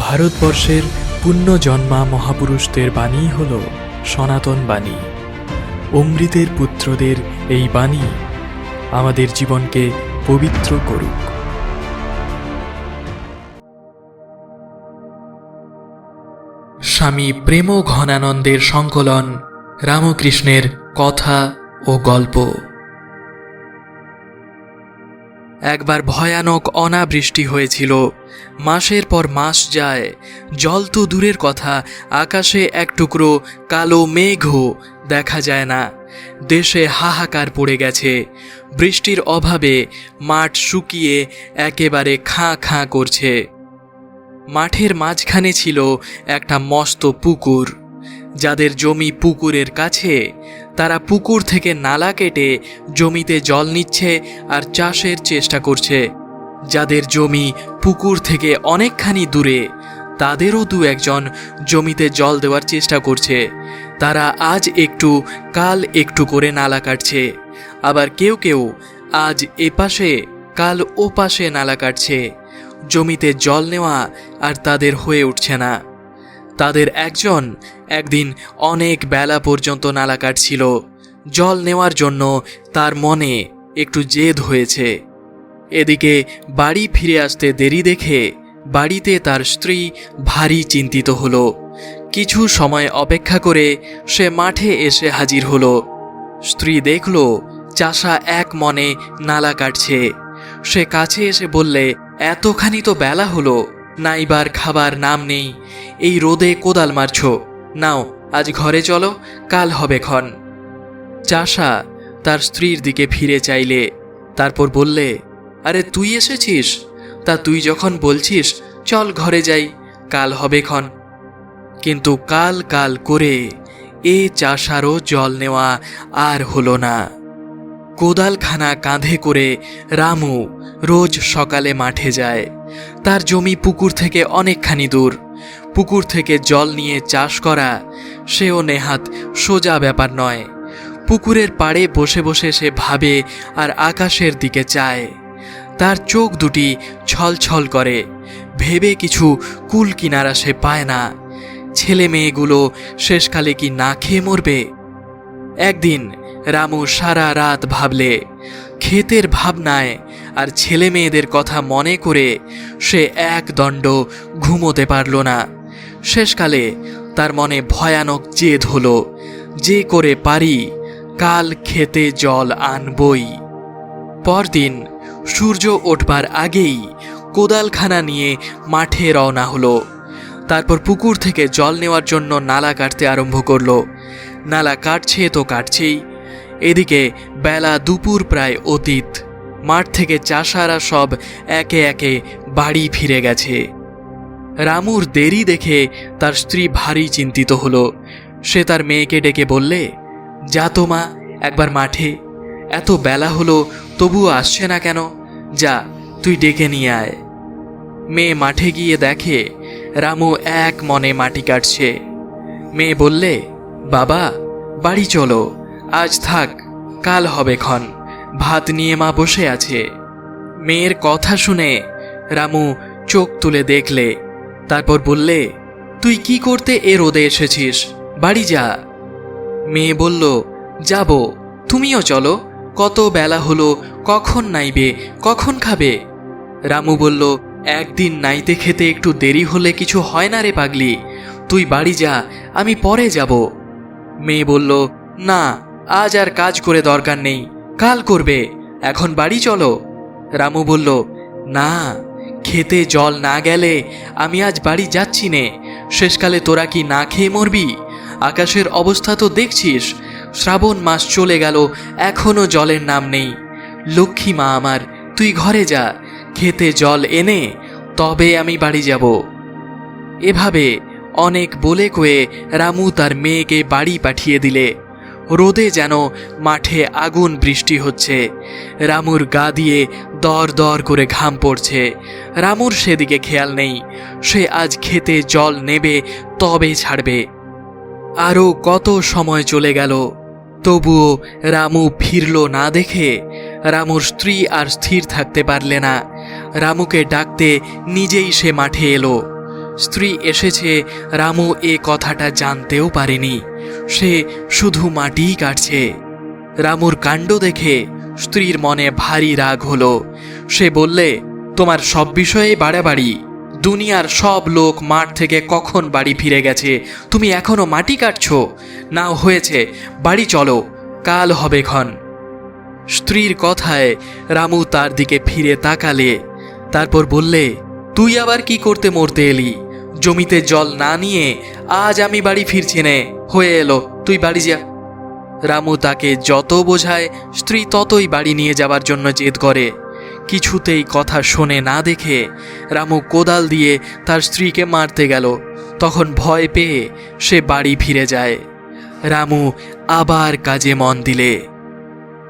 ভারতবর্ষের পুণ্যজন্মা মহাপুরুষদের বাণী হল সনাতন বাণী। অমৃতের পুত্রদের এই বাণী আমাদের জীবনকে পবিত্র করুক। স্বামী প্রেম ঘনানন্দের সংকলন রামকৃষ্ণের কথা ও গল্প। একবার ভয়ানক অনাবৃষ্টি হয়েছিল। মাসের পর মাস যায়, জল তো দূরের কথা, আকাশে এক টুকরো কালো মেঘও দেখা যায় না। দেশে হাহাকার পড়ে গেছে। বৃষ্টির অভাবে মাঠ শুকিয়ে একেবারে খাঁ খাঁ করছে। মাঠের মাঝখানে ছিল একটা মস্ত পুকুর। যাদের জমি পুকুরের কাছে তারা পুকুর থেকে নালা কেটে জমিতে জল নিচ্ছে আর চাষের চেষ্টা করছে। যাদের জমি পুকুর থেকে অনেকখানি দূরে, তাদেরও দু একজন জমিতে জল দেওয়ার চেষ্টা করছে। তারা আজ একটু, কাল একটু করে নালা কাটছে। আবার কেউ কেউ আজ এপাশে কাল ও পাশে নালা কাটছে। জমিতে জল নেওয়া আর তাদের হয়ে উঠছে না। তাদের একজন একদিন অনেক বেলা পর্যন্ত নালা কাটছিল। জল নেওয়ার জন্য তার মনে একটু জেদ হয়েছে। এদিকে বাড়ি ফিরে আসতে দেরি দেখে বাড়িতে তার স্ত্রী ভারী চিন্তিত হলো। কিছু সময় অপেক্ষা করে সে মাঠে এসে হাজির হলো। স্ত্রী দেখল চাষা এক মনে নালা কাটছে। সে কাছে এসে বললে, এতখানি তো বেলা হলো। নাইবার খাবার নাম নেই। এই রোদে কোদাল মারছ। নাও, আজ ঘরে চলো, কাল হবে ক্ষণ। চাষা তার স্ত্রীর দিকে ফিরে চাইলে, তারপর বললে, আরে তুই এসেছিস? তা তুই যখন বলছিস, চল ঘরে যাই, কাল হবে ক্ষণ। কিন্তু কাল কাল করে এ চাষারও জল নেওয়া আর হলো না। কোদালখানা কাঁধে করে রামু রোজ সকালে মাঠে যায়। তার জমি পুকুর থেকে অনেকখানি দূর। পুকুর থেকে জল নিয়ে চাষ করা, সেও নেহাত সোজা ব্যাপার নয়। পুকুরের পাড়ে বসে বসে সে ভাবে আর আকাশের দিকে চায়। তার চোখ দুটি ছলছল করে। ভেবে কিছু কুল কিনারা সে পায় না। ছেলে মেয়েগুলো শেষকালে কি না খেয়ে মরবে? একদিন রামু সারা রাত ভাবলে, ক্ষেতের ভাবনায় আর ছেলে মেয়েদের কথা মনে করে সে এক দণ্ড ঘুমোতে পারল না। শেষকালে তার মনে ভয়ানক জেদ হলো, যে করে পারি, কাল খেতে জল আনবই। পরদিন সূর্য ওঠবার আগেই কোদালখানা নিয়ে মাঠে রওনা হলো। তারপর পুকুর থেকে জল নেওয়ার জন্য নালা কাটতে আরম্ভ করল। নালা কাটছে তো কাটছেই এদিকে বেলা দুপুর প্রায় অতীত। মাঠ থেকে চাষারা সব একে একে বাড়ি ফিরে গেছে। রামুর দেরি দেখে তার স্ত্রী ভারী চিন্তিত হলো। সে তার মেয়েকে ডেকে বললে, যা তো মা, একবার মাঠে। এত বেলা হলো, তবুও আসছে না কেন? যা, তুই ডেকে নিয়ে আয়। মেয়ে মাঠে গিয়ে দেখে, রামু এক মনে মাটি কাটছে। মেয়ে বললে, বাবা, বাড়ি চলো। আজ থাক, কাল হবে ক্ষণ। ভাত নিয়ে মা বসে আছে। মেয়ের কথা শুনে রামু চোখ তুলে দেখলে। তারপর বললে, তুই কি করতে এ রোদে এসেছিস? বাড়ি যা। মেয়ে বলল, যাব। তুমিও চলো। কত বেলা হলো, কখন নাইবে, কখন খাবে? রামু বলল, একদিন নাইতে খেতে একটু দেরি হলে কিছু হয় না রে পাগলি। তুই বাড়ি যা, আমি পরে যাব। মেয়ে বলল, না আজ আর কাজ করে দরকার নেই, কাল করবে, এখন বাড়ি চলো। রামু বলল, না, খেতে জল না গেলে আমি আজ বাড়ি যাচ্ছি নে, শেষকালে তোরা কি না খেয়ে মরবি? আকাশের অবস্থা তো দেখছিস, শ্রাবণ মাস চলে গেল, এখনও জলের নাম নেই। লক্ষ্মী মা আমার, তুই ঘরে যা, খেতে জল এনে, তবে আমি বাড়ি যাব। এভাবে অনেক বলে কয়ে রামু তার মেয়েকে বাড়ি পাঠিয়ে দিলে। রোদে যেন মাঠে আগুন বৃষ্টি হচ্ছে। রামুর গা দিয়ে দর দর করে ঘাম পড়ছে। রামুর সেদিকে খেয়াল নেই। সে আজ খেতে জল নেবে, তবে ছাড়বে। আরও কত সময় চলে গেল। তবুও রামু ফিরল না দেখে। রামুর স্ত্রী আর স্থির থাকতে পারলে না। রামুকে ডাকতে নিজেই সে মাঠে এলো। স্ত্রী এসেছে রামু এ কথাটা জানতেও পারেনি। সে শুধু মাটিই কাটছে। রামুর কাণ্ড দেখে স্ত্রীর মনে ভারী রাগ হলো। সে বললে, তোমার সব বিষয়ে বাড়াবাড়ি। দুনিয়ার সব লোক মাঠ থেকে কখন বাড়ি ফিরে গেছে? তুমি এখনও মাটি কাটছো? না, হয়েছে। বাড়ি চলো, কাল হবে ক্ষণ। স্ত্রীর কথায় রামু তার দিকে ফিরে তাকালে, তারপর বললে, তুই আবার কি করতে মরতে এলি? জমিতে জল না নিয়ে আজ আমি বাড়ি ফিরছি নে। হয়ে এলো, তুই বাড়ি যা। রামু তাকে যত বোঝায়, স্ত্রী ততই বাড়ি নিয়ে যাবার জন্য জেদ করে। কিছুতেই কথা শোনে না দেখে রামু কোদাল দিয়ে তার স্ত্রীকে মারতে গেল। তখন ভয় পেয়ে সে বাড়ি ফিরে যায়। রামু আবার কাজে মন দিলে।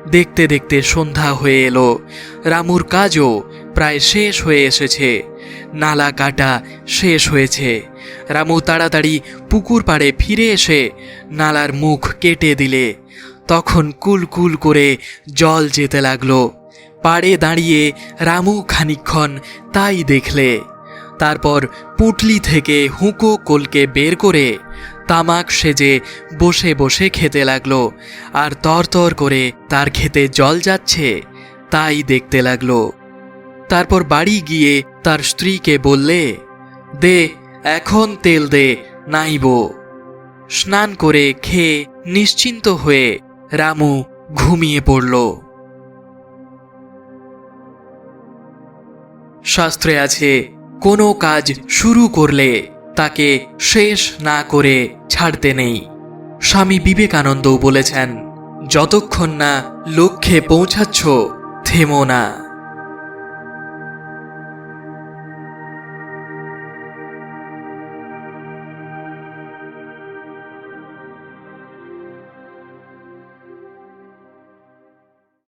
দেখতে দেখতে সন্ধ্যা হয়ে এলো। রামুর কাজও প্রায় শেষ হয়ে এসেছে। নালা কাটা শেষ হয়েছে। রামু তাড়াতাড়ি পুকুর পাড়ে ফিরে এসে নালার মুখ কেটে দিলে। তখন কুলকুল করে জল যেতে লাগল। পাড়ে দাঁড়িয়ে রামু খানিক্ষণ তাই দেখলে। তারপর পুটলি থেকে হুঁকো কলকে বের করে তামাক সেজে বসে বসে খেতে লাগল আর তরতর করে তার খেতে জল যাচ্ছে তাই দেখতে লাগল। তারপর বাড়ি গিয়ে তার স্ত্রীকে বললে, দে, এখন তেল দে, নাইব। স্নান করে খেয়ে নিশ্চিন্ত হয়ে রামু ঘুমিয়ে পড়ল। শাস্ত্রে আছে, কোনো কাজ শুরু করলে তাকে শেষ না করে ছাড়তে নেই। স্বামী বিবেকানন্দও বলেছেন, যতক্ষণ না লক্ষ্যে পৌঁছাচ্ছ, থেমো না।